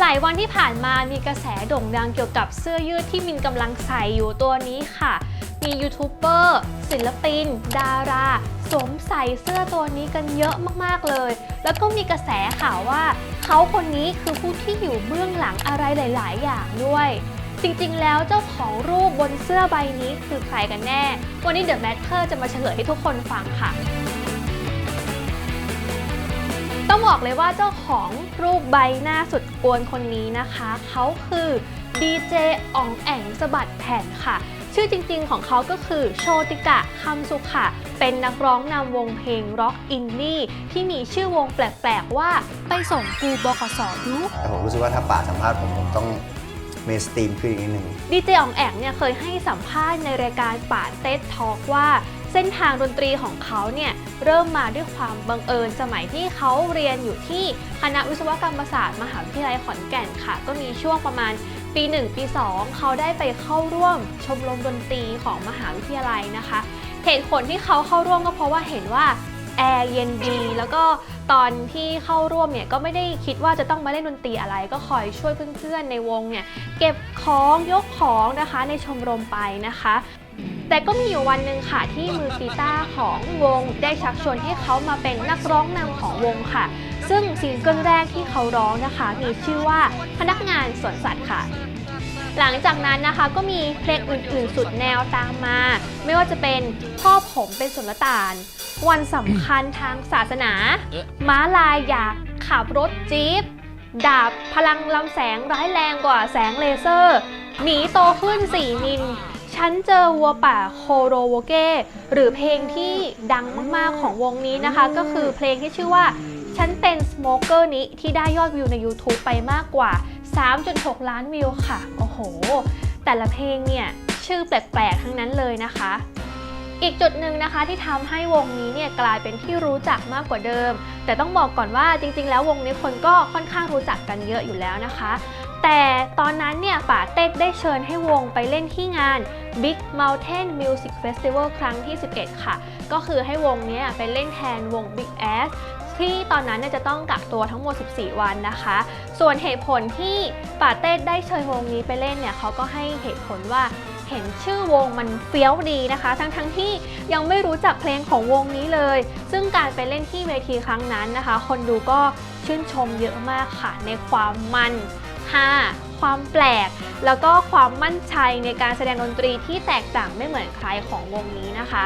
หลายวันที่ผ่านมามีกระแสโด่งดังเกี่ยวกับเสื้อยืดที่มินกำลังใส่อยู่ตัวนี้ค่ะ มียูทูบเบอร์ศิลปิน ดาราสวมใส่เสื้อตัวนี้กันเยอะมากๆเลย แล้วก็มีกระแสข่าวว่า เขาคนนี้คือผู้ที่อยู่เบื้องหลังอะไรหลาย ๆ อย่างด้วย จริงๆ แล้วเจ้าของรูปบนเสื้อใบนี้คือใครกันแน่ วันนี้ The Matter จะมาเฉลยให้ทุกคนฟังค่ะต้องบอกเลยว่าเจ้า ของรูปใบหน้าสุดกวนคนนี้นะคะ เขาคือดีเจอ่องแองสะบัดแผ่นค่ะ ชื่อจริงๆของเขาก็คือโชติกะคำสุขะ เป็นนักร้องนำวงเพลงร็อกอินดี้ที่มีชื่อวงแปลกๆว่าไปส่งกูบขสดูแต่ผมรู้สึกว่าถ้าป่าสัมภาษณ์ผมผมต้องเมสตรีมขึ้นอีกนิดนึงดีเจอ่องแองเนี่ยเคยให้สัมภาษณ์ในรายการป่าเต็ดทอล์กว่าเส้นทางดนตรีของเขาเนี่ยเริ่มมาด้วยความบังเอิญสมัยที่เขาเรียนอยู่ที่คณะวิศวกรรมศาสตร์มหาวิทยาลัยขอนแก่นค่ะ ก็มีช่วงประมาณปี 1 ปี 2 เขาได้ไปเข้าร่วมชมรมดนตรีของมหาวิทยาลัยนะคะ เหตุผลที่เขาเข้าร่วมก็เพราะว่าเห็นว่าแอร์เย็นดีแล้วก็ตอนที่เข้าร่วมเนี่ยก็ไม่ได้คิดว่าจะต้องมาเล่นดนตรีอะไร ก็คอยช่วยเพื่อนๆในวงเนี่ยเก็บของยกของนะคะในชมรมไปนะคะ แต่ก็มีอยู่วันหนึ่งค่ะที่มือกีตาร์ของวงได้ชักชวนให้เขามาเป็นนักร้องนำของวงค่ะ ซึ่งซิงเกิลแรกที่เขาร้องนะคะ มีชื่อว่าพนักงานสวนสัตว์ค่ะ หลังจากนั้นนะคะก็มีเพลงอื่นๆ สุดแนวตามมา ไม่ว่าจะเป็นพ่อผมเป็นสุลต่านวันสำคัญทางศาสนา ม้าลายอยากขับรถจี๊ปดาบพลังลำแสงร้ายแรงกว่าแสงเลเซอร์หมีโตขึ้น4มิล ฉันเจอวัวป่าโคโรโวเกหรือเพลงที่ดังมากๆของวงนี้นะคะ ก็คือเพลงที่ชื่อว่า ฉันเป็นสโมเกอร์นี้ที่ได้ยอดวิวใน YouTube ไปมากกว่า 3.6 ล้านวิวค่ะ โอ้โห แต่ละเพลงเนี่ย ชื่อแปลกๆ ทั้งนั้นเลยนะคะ อีกจุดหนึ่งนะคะที่ทำให้วงนี้เนี่ยกลายเป็นที่รู้จักมากกว่าเดิม แต่ต้องบอกก่อนว่าจริงๆ แล้ววงนี้คนก็ค่อนข้างรู้จักกันเยอะอยู่แล้วนะคะ แต่ตอนนั้นเนี่ยป่าเต็กได้เชิญให้วงไปเล่นที่งาน Big Mountain Music Festival ครั้งที่ 11 ค่ะ ก็คือให้วงนี้ไปเล่นแทนวง Big Ass ที่ตอนนั้นจะต้องกักตัวทั้งหมด 14 วันนะคะ ส่วนเหตุผลที่ป่าเต้ได้เชิญวงนี้ไปเล่นเนี่ยเขาก็ให้เหตุผลว่าเห็นชื่อวงมันเฟี้ยวดีนะคะ ทั้งๆทที่ยังไม่รู้จักเพลงของวงนี้เลย ซึ่งการไปเล่นที่เวทีครั้งนั้นนะคะ คนดูก็ชื่นชมเยอะมากค่ะในความมัน ฮาความแปลก แล้วก็ความมั่นใจในการแสดงดนตรีที่แตกต่างไม่เหมือนใครของวงนี้นะคะ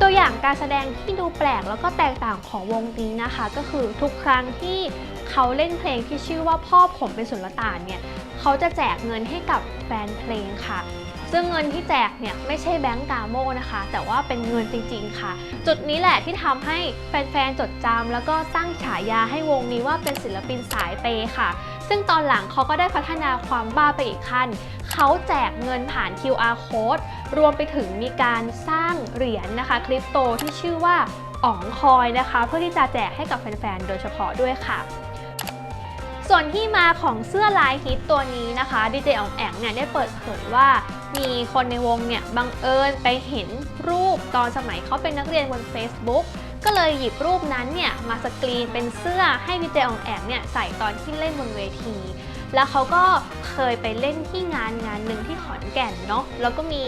ตัวอย่างการแสดงที่ดูแปลกแล้วก็แตกต่างของวงนี้นะคะ ก็คือทุกครั้งที่เขาเล่นเพลงที่ชื่อว่าพ่อผมเป็นสุลต่านเนี่ยเขาจะแจกเงินให้กับแฟนเพลงค่ะ ซึ่งเงินที่แจกเนี่ยไม่ใช่แบงก์กาโมนะคะ แต่ว่าเป็นเงินจริงๆค่ะ จุดนี้แหละที่ทำให้แฟนๆจดจำแล้วก็ตั้งฉายาให้วงนี้ว่าเป็นศิลปินสายเปย์ค่ะ ซึ่งตอนหลังเขาก็ได้พัฒนาความบ้าไปอีกขั้นเขาแจกเงินผ่าน QR code รวมไปถึงมีการสร้างเหรียญนะคะคริปโตที่ชื่อว่าอ๋องคอยนะคะ เพื่อที่จะแจกให้กับแฟนๆ โดยเฉพาะด้วยค่ะ ส่วนที่มาของเสื้อลายฮิตตัวนี้นะคะดีเจอ๋องแองเนี่ยได้เปิดเผยว่า มีคนในวงเนี่ยบังเอิญไปเห็นรูปตอนสมัยเขาเป็นนักเรียนบน Facebook ก็เลยหยิบรูปนั้นเนี่ยมาสกรีนเป็นเสื้อให้ดีเจอองแองเนี่ยใส่ตอนที่เล่นบนเวที แล้วเขาก็เคยไปเล่นที่งานงานหนึ่งที่ขอนแก่นเนาะแล้วก็มี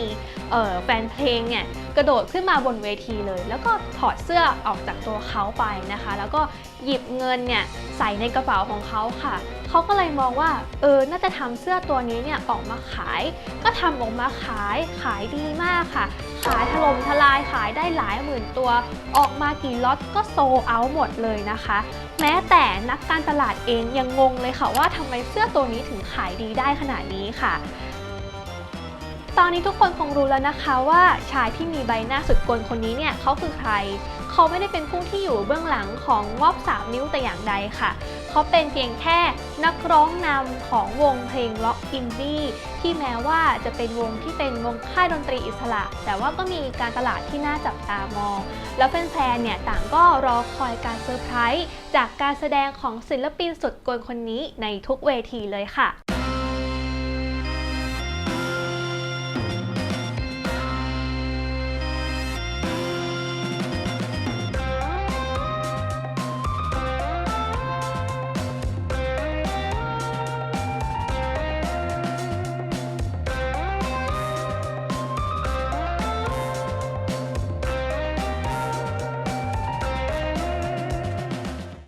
แฟนเพลงเนี่ยกระโดดขึ้นมาบนเวทีเลย แล้วก็ถอดเสื้อออกจากตัวเขาไปนะคะ แล้วก็หยิบเงินเนี่ยใส่ในกระเป๋าของเขาค่ะ เขาก็เลยมองว่าเออน่าจะทำเสื้อตัวนี้เนี่ยออกมาขาย ก็ทำออกมาขายขายดีมากค่ะ ขายถล่มทลายขายได้หลายหมื่นตัว ออกมากี่ล็อตก็โซเอาหมดเลยนะคะ แม้แต่นักการตลาดเองยังงงเลยค่ะว่าทำไมเสื้อตัวนี้ถึงขายดีได้ขนาดนี้ค่ะ ตอนนี้ทุกคนคงรู้แล้วนะคะว่าชายที่มีใบหน้าสุดกลคนนี้เนี่ยเขาคือใคร เขาไม่ได้เป็นผู้ที่อยู่เบื้องหลังของงอบสามนิ้วแต่อย่างใดค่ะ เขาเป็นเพียงแค่นักร้องนำของวงเพลงล็อกอินดี้ที่แม้ว่าจะเป็นวงที่เป็นวงค่ายดนตรีอิสระ แต่ว่าก็มีการตลาดที่น่าจับตามอง แล้วแฟนๆเนี่ยต่างก็รอคอยการเซอร์ไพรส์จากการแสดงของศิลปินสุดกลคนนี้ในทุกเวทีเลยค่ะ